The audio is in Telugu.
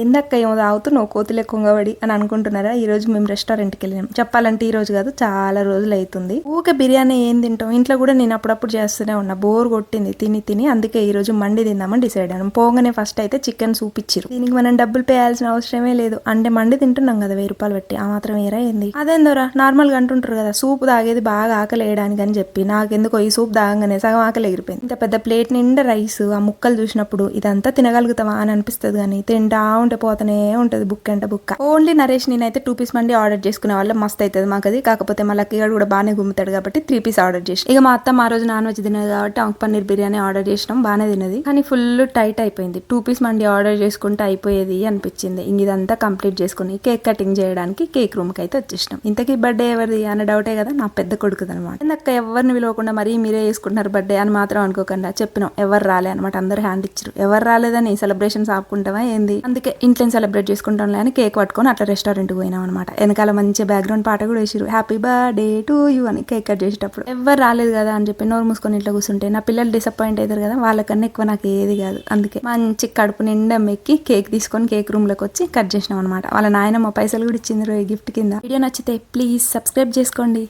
ఏందక్క ఏమో తాగుతున్నావు కోతులే కొంగబడి అని అనుకుంటున్నారా? ఈ రోజు మేము రెస్టారెంట్కి వెళ్ళినాం. చెప్పాలంటే ఈ రోజు కాదు చాలా రోజులు అవుతుంది ఊకే బిర్యానీ ఏం తింటాం? ఇంట్లో కూడా నేను అప్పుడప్పుడు చేస్తూనే ఉన్నా. బోర్ కొట్టింది తిని తిని అందుకే ఈ రోజు మండి తిందామని డిసైడ్ అయ్యాను. పోగానే ఫస్ట్ అయితే చికెన్ సూప్ ఇచ్చిరు దీనికి మనం డబ్బులు పేయాల్సిన అవసరమే లేదు. అంటే మండి తింటున్నాం కదా వెయ్యి రూపాయలు పెట్టి. ఆ మాత్రం ఏరా ఏంది? అదేందోరా నార్మల్గా అంటుంటారు కదా సూప్ తాగేది బాగా ఆకలి వేయడానికి అని చెప్పి. నాకెందుకో ఈ సూప్ తాగంగానే సగం ఆకలి ఎగిరిపోయింది. ఇంత పెద్ద ప్లేట్ నిండా రైస్ ఆ ముక్కలు చూసినప్పుడు ఇదంతా తినగలుగుతావా అని అనిపిస్తుంది కానీ తింటా ఉంటే పోతూనే ఉంటది బుక్ అంటే బుక్ ఓన్లీ నరేష్ నేనైతే టూ పీస్ మండి ఆర్డర్ చేసుకునే వాళ్ళం. మస్తు అవుతుంది మాకు అది కాకపోతే మా లక్కీగాడు కూడా బాగానే గుమ్ముతాడు కాబట్టి త్రీ పీస్ ఆర్డర్ చేసి ఇక మా అత్త ఆ రోజు నాన్ వెజ్ తినదు కాబట్టి ఆమెకు పన్నీర్ బిర్యానీ ఆర్డర్ చేసినాం. బాగానే తినది కానీ ఫుల్ టైట్ అయిపోయింది. టూ పీస్ మండి ఆర్డర్ చేసుకుంటే అయిపోయేది అనిపించింది. ఇంక ఇదంతా కంప్లీట్ చేసుకుని కేక్ కటింగ్ చేయడానికి కేక్ రూమ్కి అయితే వచ్చేసినాం. ఇంతకీ బర్త్డే ఎవరిది అన్న డౌటే కదా? నా పెద్ద కొడుకుది అనమాట ఇందక్క ఎవరిని పిలవకుండా మరీ మీరే చేసుకుంటున్నారు బర్త్డే అని మాత్రం అనుకోకుండా. చెప్పినాం. ఎవరు రాలే అనమాట అందరు హ్యాండ్ ఇచ్చారు ఎవరు రాలేదని సెలబ్రేషన్స్ ఆపుకుంటామా ఏంది? అందుకే ఇంట్లో సెలబ్రేట్ చేసుకుంటాంలే అని కేక్ పట్టుకొని అట్లా రెస్టారెంట్కి పోయినాం అనమాట వెనకాల మంచి బ్యాక్గ్రౌండ్ పాట కూడా వేసిరు హ్యాపీ బర్త్డే టు యూ అని కేక్ కట్ చేసేటప్పుడు. ఎవరు రాలేదు కదా అని చెప్పి నోరు మూసుకొని ఇంట్లో కూర్చుంటే నా పిల్లలు డిసప్పాయింట్ అవుతారు కదా వాళ్ళకన్నా ఎక్కువ నాకు ఏది కాదు అందుకే మంచి కడుపు నిండా మెక్కి కేక్ తీసుకొని కేక్ రూమ్లోకి వచ్చి కట్ చేసినాం అనమాట వాళ్ళ నాయనమ్మ పైసలు కూడా ఇచ్చింది గిఫ్ట్ కింద. వీడియో నచ్చితే ప్లీజ్ సబ్స్క్రైబ్ చేసుకోండి.